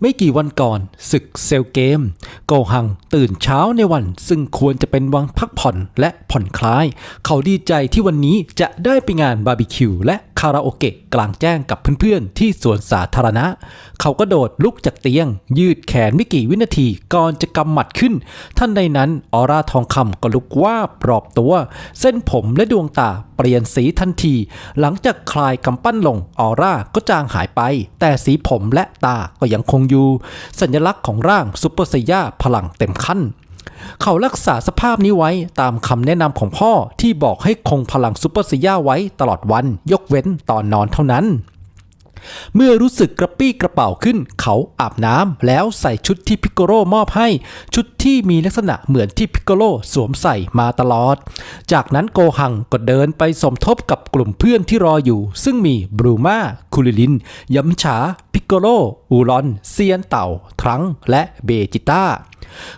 ไม่กี่วันก่อนศึกเซลเกม โกหังตื่นเช้าในวัน ซึ่งควรจะเป็นวันพักผ่อนและผ่อนคลาย เขาดีใจที่วันนี้จะได้ไปงานบาร์บีคิวและคาราโอเกะกลางแจ้งกับเพื่อนๆ ที่สวนสาธารณะ เขาก็โดดลุกจากเตียง ยืดแขนไม่กี่วินาทีก่อนจะกำหมัดขึ้น ท่านใดนั้นออร่าทองคำก็ลุกว่าบรอบตัว เส้นผมและดวงตาเปลี่ยนสีทันที หลังจากคลายกำปั้นลงออร่าก็จางหายไป แต่สีผมและตาก็ยังคงยู สัญลักษณ์ของร่างซูเปอร์ไซย่าพลังเต็มขั้น เขารักษาสภาพนี้ไว้ตามคำแนะนำของพ่อที่บอกให้คงพลังซูเปอร์ไซย่าไว้ตลอดวันยกเว้นตอนนอนเท่านั้นเมื่อรู้สึกกระปี้กระเป๋าขึ้น เขาอาบน้ำแล้วใส่ชุดที่พิกโกโรมอบให้ ชุดที่มีลักษณะเหมือนที่พิกโกโรสวมใส่มาตลอด จากนั้นโกหังก็เดินไปสมทบกับกลุ่มเพื่อนที่รออยู่ ซึ่งมีบรูมา คุริลินยัมฉา พิกโกโรอูรอน เซียนเต่า ทรัง และเบจิต้า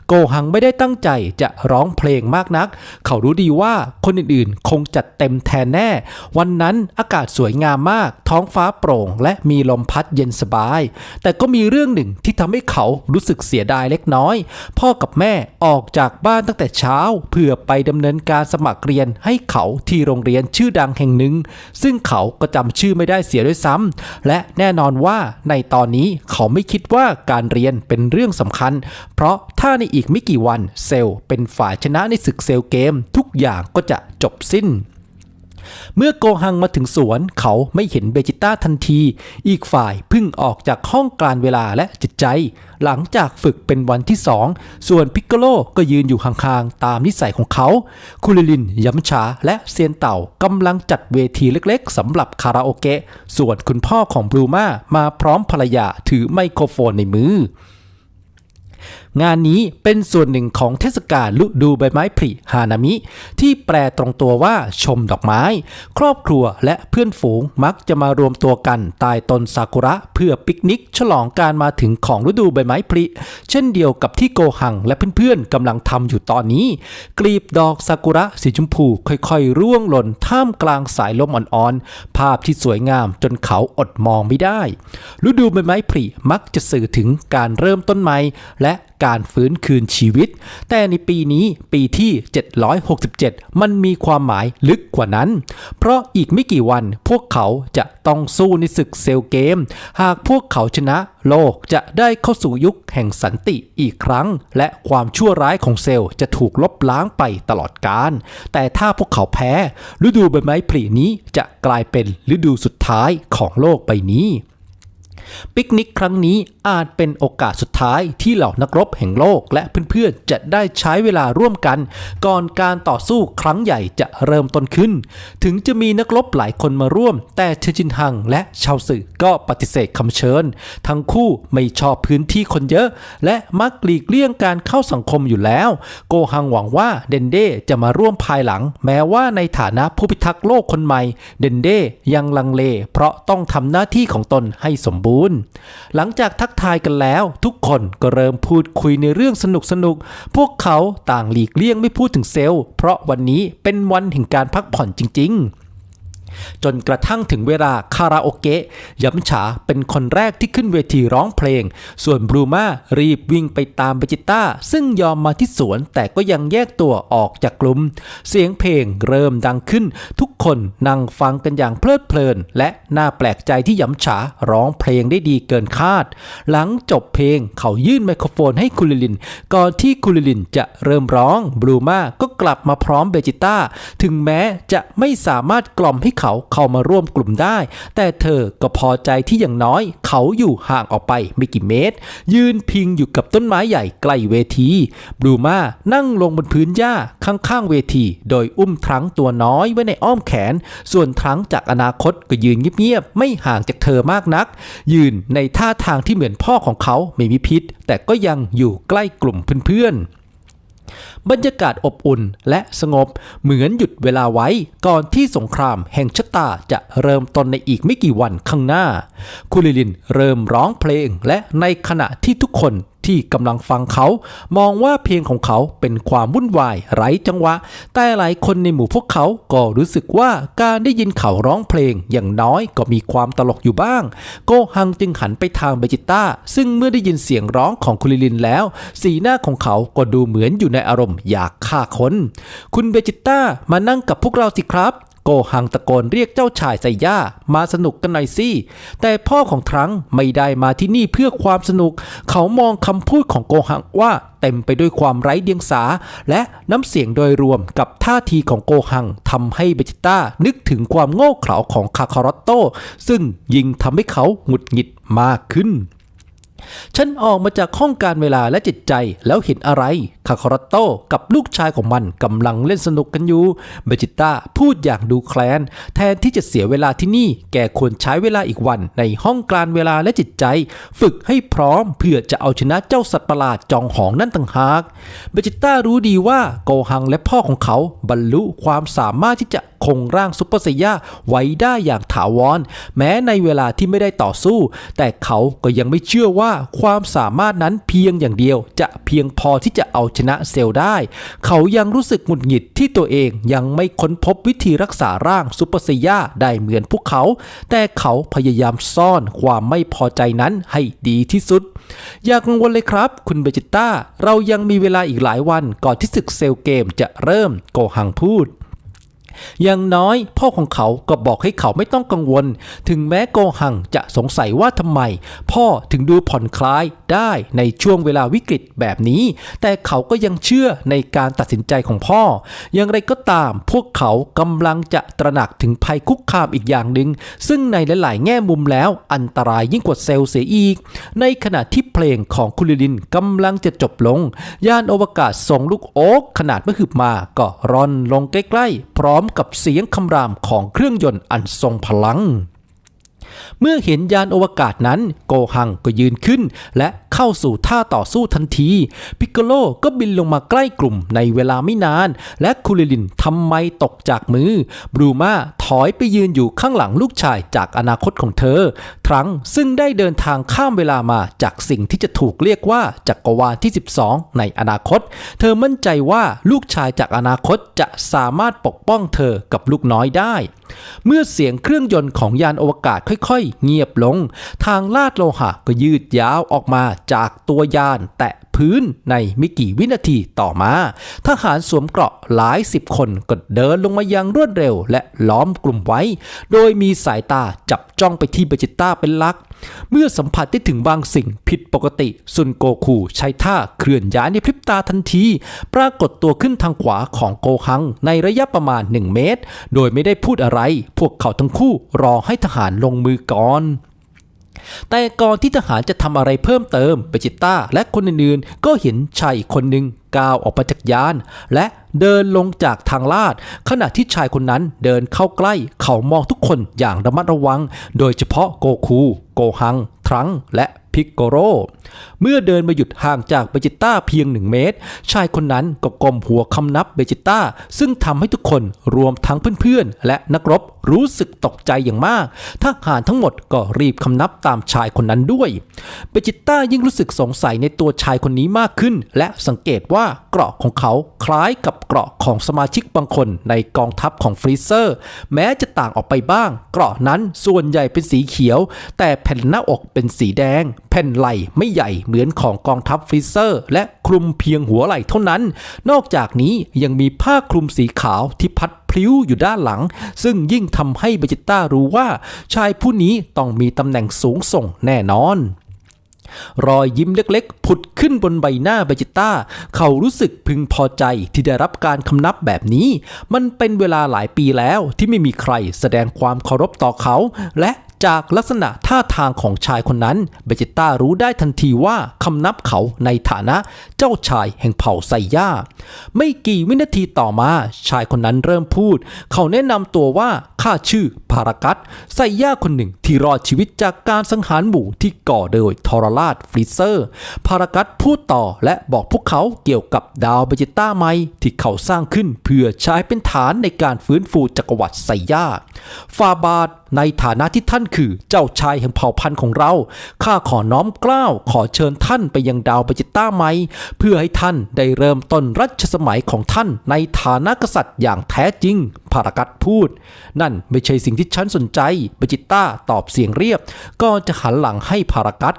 โกหังไม่ได้ตั้งใจจะร้องเพลงมากนัก เขารู้ดีว่าคนอื่นๆ คงจัดเต็มแทนแน่ วันนั้นอากาศสวยงามมาก ท้องฟ้าโปร่ง และมีลมพัดเย็นสบาย แต่ก็มีเรื่องหนึ่งที่ทำให้เขารู้สึกเสียดายเล็กน้อย พ่อกับแม่ออกจากบ้านตั้งแต่เช้า เพื่อไปดำเนินการสมัครเรียนให้เขาที่โรงเรียนชื่อดังแห่งหนึ่ง ซึ่งเขาก็จำชื่อไม่ได้เสียด้วยซ้ำและแน่นอนว่าในตอนนี้เขาไม่คิดว่าการเรียนเป็นเรื่องสำคัญ เพราะถ้าในอีกไม่กี่วันเซลล์เป็นฝ่ายชนะในศึกเซลล์เกม ทุกอย่างก็จะจบสิ้น เมื่อโกหังมาถึงสวนเขาไม่เห็นเบจิต้าทันที อีกฝ่ายเพิ่งออกจากห้องการเวลาและจิตใจ หลังจากฝึกเป็นวันที่สองส่วนพิกโกโลก็ยืนอยู่ห่างๆ ตามนิสัยของเขา คุริลินย้ำชาและเซียนเต่ากำลังจัดเวทีเล็กๆสำหรับคาราโอเกะส่วนคุณพ่อของบลูมามาพร้อมภรรยาถือไมโครโฟนในมือ งานนี้เป็นส่วนหนึ่งของเทศกาลฤดูใบไม้ผลิฮานามิ ที่แปลตรงตัวว่าชมดอกไม้ ครอบครัวและเพื่อนฝูงมักจะมารวมตัวกันใต้ต้นซากุระเพื่อปิกนิก ฉลองการมาถึงของฤดูใบไม้ผลิเช่นเดียวกับที่โกหังและเพื่อนๆกำลังทำอยู่ตอนนี้ กลีบดอกซากุระสีชมพูค่อยๆ ร่วงหล่นท่ามกลางสายลมอ่อนๆ ภาพที่สวยงามจนเขาอดมองไม่ได้ ฤดูใบไม้ผลิมักจะสื่อถึงการเริ่มต้นใหม่และ การฟื้นคืนชีวิต แต่ในปีนี้ปีที่ 767 มันมีความหมายลึกกว่านั้น เพราะอีกไม่กี่วันพวกเขาจะต้องสู้ในศึกเซลเกม หากพวกเขาชนะโลกจะได้เข้าสู่ยุคแห่งสันติอีกครั้ง และความชั่วร้ายของเซลล์จะถูกลบล้างไปตลอดกาลแต่ถ้าพวกเขาแพ้ ฤดูใบไม้ผลินี้จะกลายเป็นฤดูสุดท้ายของโลกใบนี้ ปิกนิกครั้งนี้อาจเป็นโอกาสสุดท้ายที่เหล่านักรบแห่งโลกและเพื่อนๆ จะได้ใช้เวลาร่วมกัน ก่อนการต่อสู้ครั้งใหญ่จะเริ่มต้นขึ้น ถึงจะมีนักรบหลายคนมาร่วม แต่เชจินฮังและชาวสื่อก็ปฏิเสธคำเชิญ ทั้งคู่ไม่ชอบพื้นที่คนเยอะ และมักหลีกเลี่ยงการเข้าสังคมอยู่แล้ว โกฮังหวังว่าเดนเดจะมาร่วมภายหลัง แม้ว่าในฐานะผู้พิทักษ์โลกคนใหม่ เดนเดยังลังเล เพราะต้องทำหน้าที่ของตนให้สมบูรณ์หลังจากทักทายกันแล้ว ทุกคนก็เริ่มพูดคุยในเรื่องสนุกสนุกๆพวกเขาต่างหลีกเลี่ยงไม่พูดถึงเซลล์ เพราะวันนี้เป็นวันแห่งการพักผ่อนจริง ๆ จนกระทั่งถึงเวลาคาราโอเกะย้ำฉาเป็นคนแรกที่ขึ้นเวทีร้องเพลง ส่วนบรูมารีบวิ่งไปตามเบจิต้า ซึ่งยอมมาที่สวนแต่ก็ยังแยกตัวออกจากกลุ่ม เสียงเพลงเริ่มดังขึ้น ทุกคนนั่งฟังกันอย่างเพลิดเพลิน และน่าแปลกใจที่ย้ำฉาร้องเพลงได้ดีเกินคาด หลังจบเพลงเขายื่นไมโครโฟนให้คุลิลิน ก่อนที่คุลิลินจะเริ่มร้องบรูมาก็กลับมาพร้อมเบจิต้า ถึงแม้จะไม่สามารถกล่อมให้เขาเข้ามาร่วมกลุ่มได้ แต่เธอก็พอใจที่อย่างน้อย เขาอยู่ห่างออกไปไม่กี่เมตร ยืนพิงอยู่กับต้นไม้ใหญ่ใกล้เวทีบรูมานั่งลงบนพื้นหญ้าข้างๆเวที โดยอุ้มทรังตัวน้อยไว้ในอ้อมแขน ส่วนทรังจากอนาคตก็ยืนเงียบๆไม่ห่างจากเธอมากนัก ยืนในท่าทางที่เหมือนพ่อของเขาไม่มีพิษ แต่ก็ยังอยู่ใกล้กลุ่มเพื่อนๆ บรรยากาศอบอุ่นและสงบเหมือนหยุดเวลาไว้ก่อนที่สงครามแห่งชะตาจะเริ่มต้นในอีกไม่กี่วันข้างหน้า คุลิลินเริ่มร้องเพลงและในขณะที่ทุกคน ที่กำลังฟังเขา มองว่าเพลงของเขาเป็นความวุ่นวายไร้จังหวะ แต่หลายคนในหมู่พวกเขาก็รู้สึกว่าการได้ยินเขาร้องเพลงอย่างน้อยก็มีความตลกอยู่บ้าง โกฮังจึงหันไปทางเบจิต้า ซึ่งเมื่อได้ยินเสียงร้องของคุลิลินแล้ว สีหน้าของเขาก็ดูเหมือนอยู่ในอารมณ์อยากฆ่าคน คุณเบจิต้ามานั่งกับพวกเราสิครับ โกหังตะโกนเรียกเจ้าชายไซย่ามาสนุกกันหน่อยสิแต่พ่อของทรังไม่ได้มาที่นี่เพื่อความสนุก เขามองคำพูดของโกหังว่าเต็มไปด้วยความไร้เดียงสา และน้ำเสียงโดยรวมกับท่าทีของโกหังทำให้เบจิต้านึกถึงความโง่เขลาของคาคารอตโต ซึ่งยิ่งทำให้เขาหงุดหงิดมากขึ้นฉันออกมาจากห้องการเวลาและจิตใจแล้วเห็นอะไร คาคาราโต้กับลูกชายของมันกำลังเล่นสนุกกันอยู่เบจิต้าพูดอย่างดูแคลน แทนที่จะเสียเวลาที่นี่ แกควรใช้เวลาอีกวันในห้องกลารเวลาและจิตใจ ฝึกให้พร้อมเพื่อจะเอาชนะเจ้าสัตว์ประหลาดจองหองนั่นต่างหากเบจิต้ารู้ดีว่าโกหังและพ่อของเขาบรรลุความสามารถที่จะคงร่างซุปเปอร์ไซย่าไว้ได้อย่างถาวร แม้ในเวลาที่ไม่ได้ต่อสู้ แต่เขาก็ยังไม่เชื่อว่าความสามารถนั้นเพียงอย่างเดียว จะเพียงพอที่จะเอาชนะเซลล์ได้ เขายังรู้สึกหงุดหงิดที่ตัวเองยังไม่ค้นพบวิธีรักษาร่างซุปเปอร์ไซย่าได้เหมือนพวกเขา แต่เขาพยายามซ่อนความไม่พอใจนั้นให้ดีที่สุด อย่ากังวลเลยครับ คุณเบจิต้า เรายังมีเวลาอีกหลายวันก่อนที่ศึกเซลล์เกมจะเริ่มโกหังพูดอย่างน้อยพ่อของเขาก็บอกให้เขาไม่ต้องกังวล ถึงแม้โกหังจะสงสัยว่าทำไม พ่อถึงดูผ่อนคลาย ได้ในช่วงเวลาวิกฤตแบบนี้ แต่เขาก็ยังเชื่อในการตัดสินใจของพ่อ อย่างไรก็ตามพวกเขากำลังจะตระหนักถึงภัยคุกคามอีกอย่างหนึ่ง ซึ่งในหลาย ๆ แง่มุมแล้วอันตรายยิ่งกว่าเซลล์เสียอีก ในขณะที่เพลงของคุลิลินกำลังจะจบลง ยานอวกาศส่งลูกโอ๊กขนาดมหึมาก็ร่อนลงใกล้ ๆ พร้อมกับเสียงคำรามของเครื่องยนต์อันทรงพลัง เมื่อเห็นยานอวกาศนั้น โกหังก็ยืนขึ้น และเข้าสู่ท่าต่อสู้ทันที พิกโลก็บินลงมาใกล้กลุ่มในเวลาไม่นาน และคูลิลินทำไมตกจากมือบรูมาถอยไปยืนอยู่ข้างหลังลูกชายจากอนาคตของเธอทรังซึ่งได้เดินทางข้ามเวลามาจากสิ่งที่จะถูกเรียกว่าจักรวาลที่ 12 ในอนาคต เธอมั่นใจว่าลูกชายจากอนาคตจะสามารถปกป้องเธอกับลูกน้อยได้ เมื่อเสียงเครื่องยนต์ของยานอวกาศค่อยๆ เงียบลง ทางลาดโลหะก็ยืดยาวออกมาจากตัวยานแตะพื้นในไม่กี่วินาทีต่อมา ทหารสวมเกราะหลายสิบคนก็เดินลงมายังรวดเร็วและล้อมกลุ่มไว้ โดยมีสายตาจับจ้องไปที่เบจิต้าเป็นลัก เมื่อสัมผัสได้ถึงบางสิ่งผิดปกติซุนโกคูใช้ท่าเคลื่อนย้ายในพริบตาทันที ปรากฏตัวขึ้นทางขวาของโกคังในระยะประมาณ 1 เมตร โดยไม่ได้พูดอะไร พวกเขาทั้งคู่รอให้ทหารลงมือก่อน แต่ก่อนที่ทหารจะทำอะไรเพิ่มเติมเปจิต้าและคนอื่นๆ ก็เห็นชายอีกคนหนึ่งก้าวออกมาจากยาน และเดินลงจากทางลาด ขณะที่ชายคนนั้นเดินเข้าใกล้ เขามองทุกคนอย่างระมัดระวัง โดยเฉพาะโกคู โกหัง ทรังและ พิกโกโร เมื่อเดินมาหยุดห่างจากเบจิต้าเพียงหนึ่งเมตร ชายคนนั้นก็ก้มหัวคำนับเบจิต้า ซึ่งทำให้ทุกคนรวมทั้งเพื่อนๆ และนักรบรู้สึกตกใจอย่างมากทหารทั้งหมดก็รีบคำนับตามชายคนนั้นด้วย เบจิต้ายิ่งรู้สึกสงสัยในตัวชายคนนี้มากขึ้น และสังเกตว่าเกราะของเขาคล้ายกับเกราะของสมาชิกบางคนในกองทัพของฟรีเซอร์ แม้จะต่างออกไปบ้าง เกราะนั้นส่วนใหญ่เป็นสีเขียว แต่แผ่นหน้าอกเป็นสีแดงแผ่นไหล่ไม่ใหญ่เหมือนของกองทัพฟรีเซอร์ และคลุมเพียงหัวไหล่เท่านั้น นอกจากนี้ยังมีผ้าคลุมสีขาวที่พัดพลิ้วอยู่ด้านหลัง ซึ่งยิ่งทำให้เบจิต้ารู้ว่า ชายผู้นี้ต้องมีตำแหน่งสูงส่งแน่นอนรอยยิ้มเล็กๆ ผุดขึ้นบนใบหน้าเบจิต้า เขารู้สึกพึงพอใจที่ได้รับการคำนับแบบนี้ มันเป็นเวลาหลายปีแล้วที่ไม่มีใครแสดงความเคารพต่อเขา และ จากลักษณะท่าทางของชายคนนั้น เบจิต้ารู้ได้ทันทีว่าคำนับเขาในฐานะเจ้าชายแห่งเผ่าไซย่า ไม่กี่วินาทีต่อมา ชายคนนั้นเริ่มพูด เขาแนะนำตัวว่าข้าชื่อพารากัสไซย่าคนหนึ่งที่รอดชีวิตจากการสังหารหมู่ที่ก่อโดยทรราชฟริเซอร์พารากัสพูดต่อและบอกพวกเขาเกี่ยวกับดาวเบจิต้าไมที่เขาสร้างขึ้นเพื่อใช้เป็นฐานในการฟื้นฟูจักรวรรดิไซย่าฟาบาดในฐานะที่ท่านคือเจ้าชายแห่งเผ่าพันธุ์ของเรา ข้าขอน้อมเกล้าวขอเชิญท่านไปยังดาวเบจิต้าไหม เพื่อให้ท่านได้เริ่มต้นรัชสมัยของท่านในฐานะกษัตริย์อย่างแท้จริงพารากัสพูด นั่นไม่ใช่สิ่งที่ฉันสนใจเบจิต้าตอบเสียงเรียบ ก็จะหันหลังให้พารากัส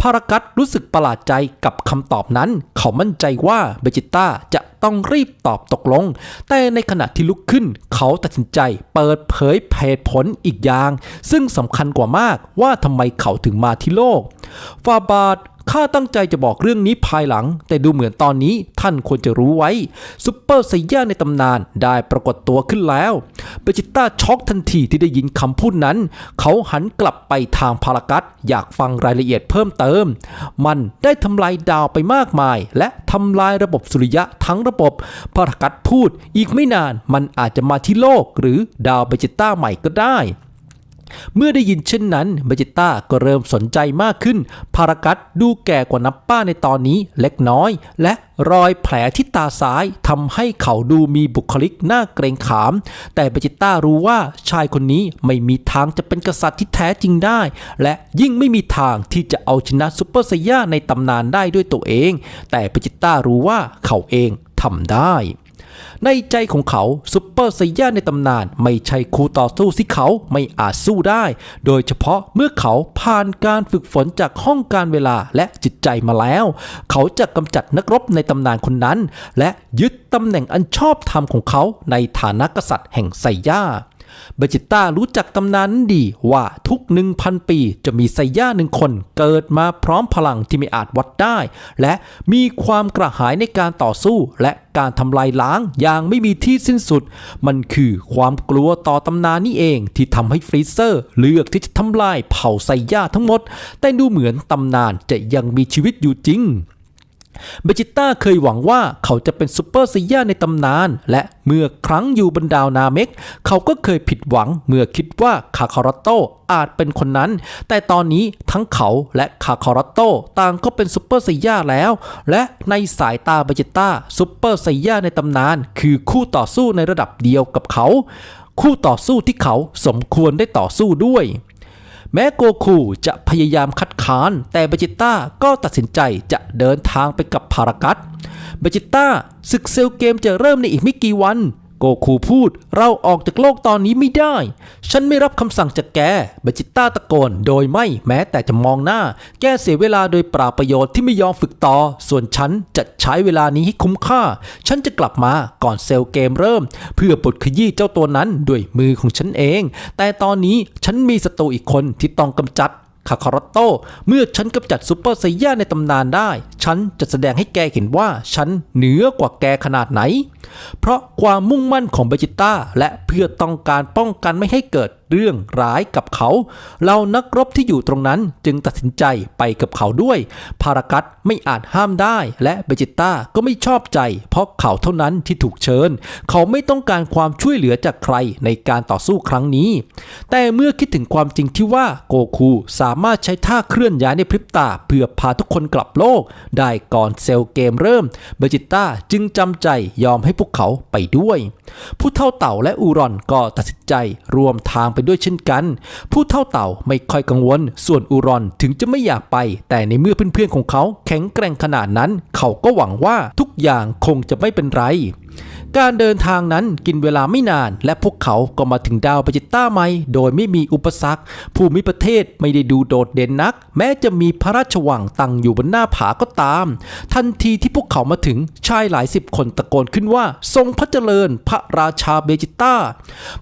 พารากัสรู้สึกประหลาดใจกับคำตอบนั้น เขามั่นใจว่าเบจิต้าจะ ต้องรีบตอบตกลง แต่ในขณะที่ลุกขึ้น เขาตัดสินใจเปิดเผยเหตุผลอีกอย่าง ซึ่งสำคัญกว่ามากว่าทำไมเขาถึงมาที่โลก ฟาบาดข้าตั้งใจจะบอกเรื่องนี้ภายหลัง แต่ดูเหมือนตอนนี้ท่านควรจะรู้ไว้ซูเปอร์ไซย่าในตำนานได้ปรากฏตัวขึ้นแล้ว เบจิต้าช็อกทันทีที่ได้ยินคำพูดนั้น เขาหันกลับไปทางพารากัสอยากฟังรายละเอียดเพิ่มเติม มันได้ทำลายดาวไปมากมาย และทำลายระบบสุริยะทั้งระบบพารากัสพูด อีกไม่นานมันอาจจะมาที่โลกหรือดาวเบจิต้าใหม่ก็ได้ เมื่อได้ยินเช่นนั้นเบจิต้าก็เริ่มสนใจมากขึ้นพารากัสดูแก่กว่านับป้าในตอนนี้เล็กน้อย และรอยแผลที่ตาซ้ายทำให้เขาดูมีบุคลิกน่าเกรงขาม แต่เบจิต้ารู้ว่าชายคนนี้ไม่มีทางจะเป็นกษัตริย์ที่แท้จริงได้ และยิ่งไม่มีทางที่จะเอาชนะซูเปอร์ไซย่าในตำนานได้ด้วยตัวเอง แต่เบจิต้ารู้ว่าเขาเองทำได้ ในใจของเขาซูเปอร์ไซย่าในตำนาน ไม่ใช่คู่ต่อสู้ที่เขาไม่อาจสู้ได้ โดยเฉพาะเมื่อเขาผ่านการฝึกฝนจากห้องการเวลาและจิตใจมาแล้ว เขาจะกำจัดนักรบในตำนานคนนั้น และยึดตำแหน่งอันชอบธรรมของเขาในฐานะกษัตริย์แห่งไซย่า เบจิต้ารู้จักตำนานนั้นดีว่าทุก 1,000 ปีจะมีไซย่าหนึ่งคนเกิดมาพร้อมพลังที่ไม่อาจวัดได้ และมีความกระหายในการต่อสู้และการทำลายล้างอย่างไม่มีที่สิ้นสุด มันคือความกลัวต่อตำนานนี่เองที่ทำให้ฟรีเซอร์เลือกที่จะทำลายเผ่าไซย่าทั้งหมด แต่ดูเหมือนตำนานจะยังมีชีวิตอยู่จริง เบจิต้าเคยหวังว่าเขาจะเป็นซูเปอร์ไซย่าในตำนาน และเมื่อครั้งอยู่บนดาวนาเมก เขาก็เคยผิดหวังเมื่อคิดว่าคาคาราโตอาจเป็นคนนั้น แต่ตอนนี้ทั้งเขาและคาคาราโตต่างก็เป็นซูเปอร์ไซย่าแล้ว และในสายตาเบจิต้าซูเปอร์ไซย่าในตำนาน คือคู่ต่อสู้ในระดับเดียวกับเขา คู่ต่อสู้ที่เขาสมควรได้ต่อสู้ด้วย แม้โกคูจะพยายามคัดค้าน แต่เบจิต้าก็ตัดสินใจจะเดินทางไปกับพารากัสเบจิต้าศึกเซลเกมจะเริ่มในอีกไม่กี่วัน โกคูพูด เราออกจากโลกตอนนี้ไม่ได้ ฉันไม่รับคำสั่งจากแกเบจิต้าตะโกนโดยไม่แม้แต่จะมองหน้า แกเสียเวลาโดยปราประโยชน์ที่ไม่ยอมฝึกต่อ ส่วนฉันจะใช้เวลานี้ให้คุ้มค่า ฉันจะกลับมาก่อนเซลเกมเริ่ม เพื่อปลดขยี้เจ้าตัวนั้นด้วยมือของฉันเอง แต่ตอนนี้ฉันมีศัตรูอีกคนที่ต้องกำจัด คาคาร์โต เมื่อฉันกำจัดซูเปอร์ไซย่าในตำนานได้ ฉันจะแสดงให้แกเห็นว่าฉันเหนือกว่าแกขนาดไหน เพราะความมุ่งมั่นของเบจิต้าและเพื่อต้องการป้องกันไม่ให้เกิด เรื่องร้ายกับเขาเรานักรบที่อยู่ตรงนั้นจึงตัดสินใจไปกับเขาด้วยพารากัสไม่อาจห้ามได้ และเบจิต้าก็ไม่ชอบใจ เพราะเขาเท่านั้นที่ถูกเชิญ เขาไม่ต้องการความช่วยเหลือจากใครในการต่อสู้ครั้งนี้ แต่เมื่อคิดถึงความจริงที่ว่าโกคูสามารถใช้ท่าเคลื่อนย้ายในพริบตาเพื่อพาทุกคนกลับโลก ได้ก่อนเซลเกมเริ่มเบจิต้าจึงจำใจยอมให้พวกเขาไปด้วย ผู้เท่าเต่าและอูรอนก็ตัดสินใจรวมทางไปด้วยเช่นกัน ผู้เท่าเต่าไม่ค่อยกังวล ส่วนอูรอนถึงจะไม่อยากไป แต่ในเมื่อเพื่อนๆของเขาแข็งแกร่งขนาดนั้น เขาก็หวังว่าทุกอย่างคงจะไม่เป็นไร การเดินทางนั้นกินเวลาไม่นาน และพวกเขาก็มาถึงดาวเบจิต้าใหม่โดยไม่มีอุปสรรค ภูมิประเทศไม่ได้ดูโดดเด่นนัก แม้จะมีพระราชวังตั้งอยู่บนหน้าผาก็ตาม ทันทีที่พวกเขามาถึงชายหลายสิบคนตะโกนขึ้นว่า ทรงพระเจริญพระราชาเบจิต้า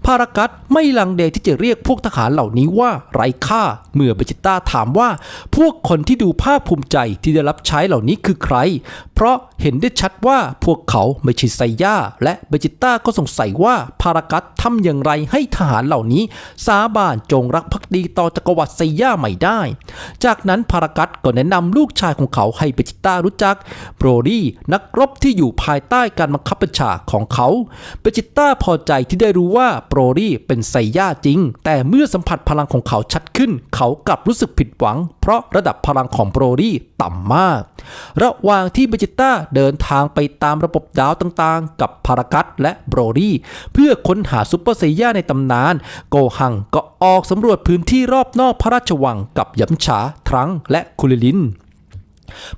พารากัสไม่ลังเลที่จะเรียกพวกทหารเหล่านี้ว่าไร้ค่า เมื่อเบจิต้าถามว่า พวกคนที่ดูภาคภูมิใจที่ได้รับใช้เหล่านี้คือใคร เพราะเห็นได้ชัดว่าพวกเขาไม่ใช่ไซย่าและเบจิต้าก็สงสัยว่าพารากัสทำอย่างไรให้ทหารเหล่านี้ สาบานจงรักภักดีต่อจักรวรรดิไซย่าใหม่ได้ จากนั้นพารากัสก็แนะนำลูกชายของเขาให้เบจิต้ารู้จักโบรดี้นักรบที่อยู่ภายใต้การบังคับบัญชาของเขาเบจิต้าพอใจที่ได้รู้ว่าโบรดี้เป็นไซย่าจริง แต่เมื่อสัมผัสพลังของเขาชัดขึ้น เขากลับรู้สึกผิดหวัง เพราะระดับพลังของโบรดี้ต่ำมาก ระหว่างที่เบจิต้าเดินทางไปตามระบบดาวต่างๆ กับพารากัสและโบรดี้เพื่อค้นหาซูเปอร์ไซย่าในตำนาน โกหังก็ออกสำรวจพื้นที่รอบนอกพระราชวังกับยำฉาทรังและคุลิลิน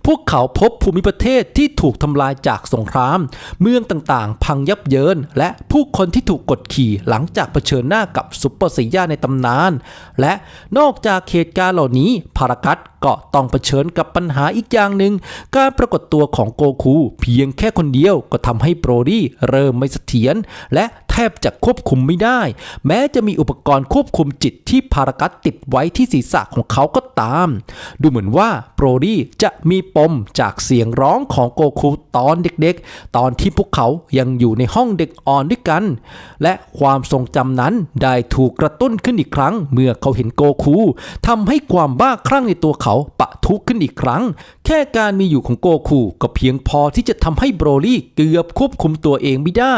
พวกเขาพบภูมิประเทศที่ถูกทำลายจากสงคราม เมืองต่างๆ พังยับเยิน และผู้คนที่ถูกกดขี่หลังจากเผชิญหน้ากับซุปเปอร์ไซย่าในตำนาน และนอกจากเหตุการณ์เหล่านี้พารากัส ก็ต้องเผชิญกับปัญหาอีกอย่างหนึ่ง การปรากฏตัวของโกคู เพียงแค่คนเดียวก็ทำให้โบรดี้เริ่มไม่เสถียรและแทบจะควบคุมไม่ได้ แม้จะมีอุปกรณ์ควบคุมจิตที่พารากัสติดไว้ที่ศีรษะของเขาก็ตาม ดูเหมือนว่าโบรดี้จะมีปมจากเสียงร้องของโกคูตอนเด็กๆ ตอนที่พวกเขายังอยู่ในห้องเด็กอ่อนด้วยกัน และความทรงจำนั้นได้ถูกกระตุ้นขึ้นอีกครั้ง เมื่อเขาเห็นโกคูทำให้ความบ้าคลั่งในตัวเขาปะทุขึ้นอีกครั้ง แค่การมีอยู่ของโกคูก็เพียงพอที่จะทำให้โบรลี่เกือบควบคุมตัวเองไม่ได้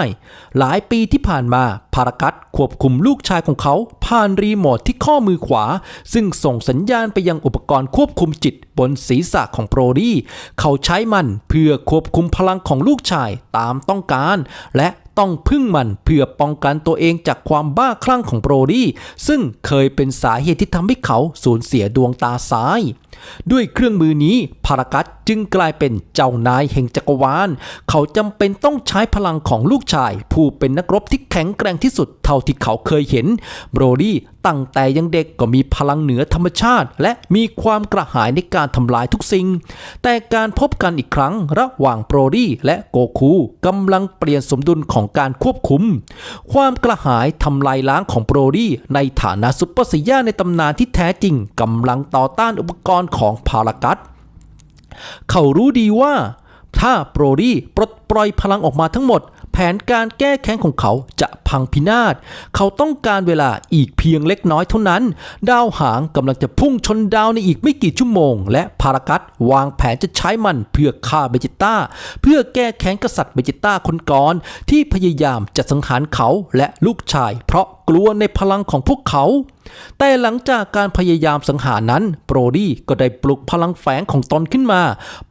หลายปีที่ผ่านมาพารากัสควบคุมลูกชายของเขาผ่านรีโมทที่ข้อมือขวา ซึ่งส่งสัญญาณไปยังอุปกรณ์ควบคุมจิตบนศีรษะของโบรลี่ เขาใช้มันเพื่อควบคุมพลังของลูกชายตามต้องการ และต้องพึ่งมันเพื่อป้องกันตัวเองจากความบ้าคลั่งของโบรดี้ซึ่งเคยเป็นสาเหตุที่ทำให้เขาสูญเสียดวงตาซ้าย ด้วยเครื่องมือนี้พารากัสจึงกลายเป็นเจ้านายแห่งจักรวาล เขาจำเป็นต้องใช้พลังของลูกชาย ผู้เป็นนักรบที่แข็งแกร่งที่สุดเท่าที่เขาเคยเห็น โบรดี้ตั้งแต่ยังเด็กก็มีพลังเหนือธรรมชาติ และมีความกระหายในการทำลายทุกสิ่ง แต่การพบกันอีกครั้งระหว่างโบรดี้และโกคูกำลังเปลี่ยนสมดุลของการควบคุม ความกระหายทำลายล้างของโบรดี้ในฐานะซุปเปอร์ไซย่าในตำนานที่แท้จริงกำลังต่อต้านอุปกรณ์ของพารากัสเขารู้ดีว่าถ้าโปรดี้ปลดปล่อยพลังออกมาทั้งหมด แผนการแก้แค้นของเขาจะพังพินาศ เขาต้องการเวลาอีกเพียงเล็กน้อยเท่านั้น ดาวหางกำลังจะพุ่งชนดาวในอีกไม่กี่ชั่วโมง และพารากัสวางแผนจะใช้มันเพื่อฆ่าเบจิต้า เพื่อแก้แค้นกษัตริย์เบจิต้าคนก่อนที่พยายามจะสังหารเขาและลูกชาย เพราะ กลัวในพลังของพวกเขา แต่หลังจากการพยายามสังหารนั้นโปรดี้ก็ได้ปลุกพลังแฝงของตนขึ้นมา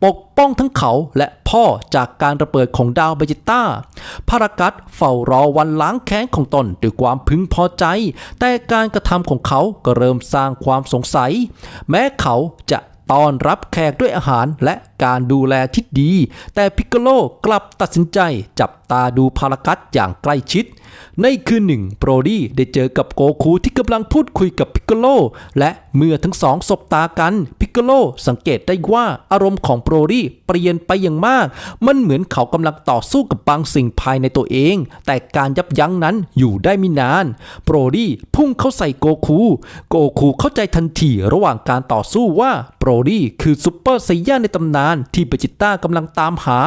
ปกป้องทั้งเขาและพ่อจากการระเบิดของดาวเบจิต้าพารากัสเฝ้ารอวันล้างแค้นของตนด้วยความพึงพอใจ แต่การกระทำของเขาก็เริ่มสร้างความสงสัย แม้เขาจะต้อนรับแขกด้วยอาหารและการดูแลที่ดี แต่พิกโกโลกลับตัดสินใจจับตาดูพารากัสอย่างใกล้ชิด ในคืนหนึ่งโปรดี้ได้เจอกับโกคูที่กำลังพูดคุยกับพิกโกโลและเมื่อทั้งสองสบตากันพิกโกโลสังเกตได้ว่าอารมณ์ของโปรดี้เปลี่ยนไปอย่างมาก มันเหมือนเขากำลังต่อสู้กับบางสิ่งภายในตัวเอง แต่การยับยั้งนั้นอยู่ได้ไม่นาน โปรดี้พุ่งเข้าใส่โกคู โกคูเข้าใจทันทีระหว่างการต่อสู้ว่าโปรดี้คือซูเปอร์ไซย่าในตำนานที่เบจิต้ากำลังตามหา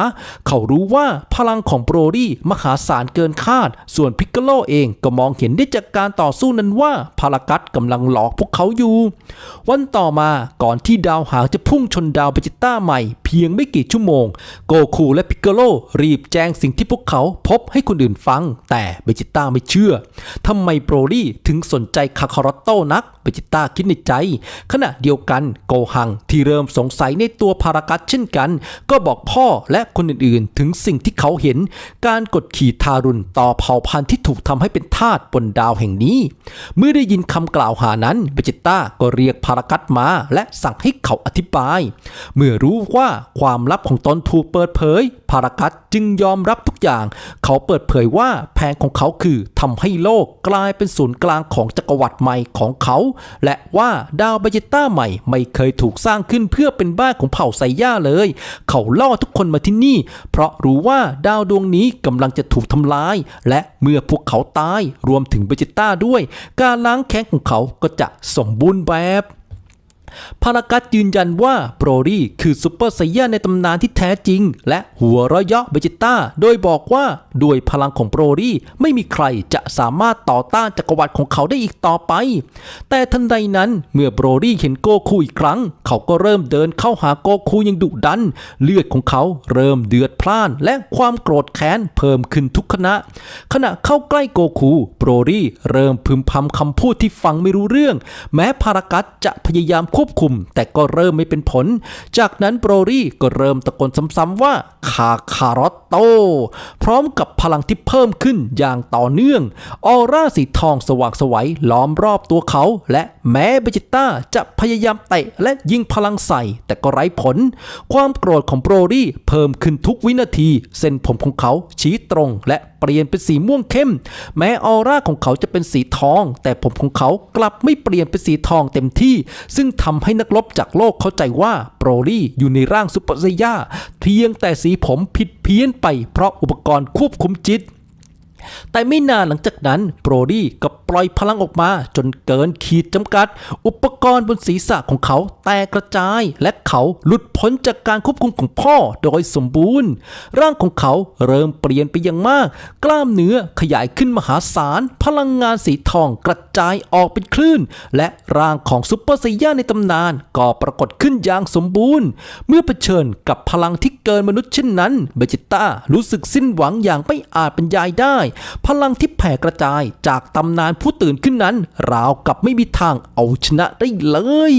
เขารู้ว่าพลังของโปรดี้มหาศาลเกินคาด ส่วนพิกโกโลเองก็มองเห็นได้จากการต่อสู้นั้นว่าพารากัสกำลังหลอกพวกเขาอยู่ วันต่อมาก่อนที่ดาวหางจะพุ่งชนดาวเบจิต้าใหม่ พียงไม่กี่ชั่วโมง โกคูและพิกโกโลรีบแจ้งสิ่งที่พวกเขาพบให้คนอื่นฟัง แต่เบจิต้าไม่เชื่อทำไมโปรดี้ถึงสนใจคาคาร์โต้นักเบจิต้าคิดในใจ ขณะเดียวกันโกหังที่เริ่มสงสัยในตัวพารากัสเช่นกัน ก็บอกพ่อและคนอื่นๆ ถึงสิ่งที่เขาเห็น การกดขี่ทารุณต่อเผ่าพันธุ์ที่ถูกทำให้เป็นทาสบนดาวแห่งนี้ เมื่อได้ยินคำกล่าวหานั้นเบจิต้าก็เรียกพารากัสมา และสั่งให้เขาอธิบาย เมื่อรู้ว่าความลับของตนถูกเปิดเผยพารากัสจึงยอมรับทุกอย่าง เขาเปิดเผยว่าแผนของเขาคือทำให้โลกกลายเป็นศูนย์กลางของจักรวรรดิใหม่ของเขา และว่าดาวเบจิต้าใหม่ไม่เคยถูกสร้างขึ้นเพื่อเป็นบ้านของเผ่าไซย่าเลย เขาล่อทุกคนมาที่นี่ เพราะรู้ว่าดาวดวงนี้กำลังจะถูกทำลาย และเมื่อพวกเขาตายรวมถึงเบจิต้าด้วย การล้างแค้นของเขาก็จะสมบูรณ์แบบ พารากัสยืนยันว่าโบรลี่คือซูเปอร์ไซย่าในตำนานที่แท้จริง และหัวเราะเยาะเบจิต้า โดยบอกว่าด้วยพลังของโบรลี่ไม่มีใครจะสามารถต่อต้านจักรวรรดิของเขาได้อีกต่อไป แต่ทันใดนั้นเมื่อโบรลี่เห็นโกคูอีกครั้ง เขาก็เริ่มเดินเข้าหาโกคูอย่างดุดัน เลือดของเขาเริ่มเดือดพล่าน และความโกรธแค้นเพิ่มขึ้นทุกขณะ ขณะเข้าใกล้โกคูโบรลี่เริ่มพึมพำคำพูดที่ฟังไม่รู้เรื่อง แม้พารากัสจะพยายามควบคุม แต่ก็เริ่มไม่เป็นผล จากนั้นโบรรี่ก็เริ่มตะโกนซ้ำๆว่าคาคารอต โต พร้อมกับพลังที่เพิ่มขึ้นอย่างต่อเนื่อง ออร่าสีทองสว่างไสวัยล้อมรอบตัวเขา และแม้เบจิต้าจะพยายามเตะและยิงพลังใส่ แต่ก็ไร้ผล ความโกรธของโบรลี่เพิ่มขึ้นทุกวินาที เส้นผมของเขาชี้ตรงและเปลี่ยนเป็นสีม่วงเข้ม แม้ออร่าของเขาจะเป็นสีทอง แต่ผมของเขากลับไม่เปลี่ยนเป็นสีทองเต็มที่ ซึ่งทำให้นักรบจากโลกเข้าใจว่าโบรลี่อยู่ในร่างซุปเปอร์ไซย่า พียงแต่สีผมผิดเพี้ยนไปเพราะอุปกรณ์ควบคุมจิต แต่ไม่นานหลังจากนั้นโบรดี้ก็ปล่อยพลังออกมาจนเกินขีดจำกัด อุปกรณ์บนศีรษะของเขาแตกกระจาย และเขาหลุดพ้นจากการควบคุมของพ่อโดยสมบูรณ์ ร่างของเขาเริ่มเปลี่ยนไปอย่างมาก กล้ามเนื้อขยายขึ้นมหาศาล พลังงานสีทองกระจายออกเป็นคลื่น และร่างของซูเปอร์ไซย่าในตำนาน ก็ปรากฏขึ้นอย่างสมบูรณ์ เมื่อเผชิญกับพลังที่เกินมนุษย์เช่นนั้นเบจิต้ารู้สึกสิ้นหวังอย่างไม่อาจบรรยายได้พลังที่แผ่กระจายจากตำนานผู้ตื่นขึ้นนั้น ราวกับไม่มีทางเอาชนะได้เลย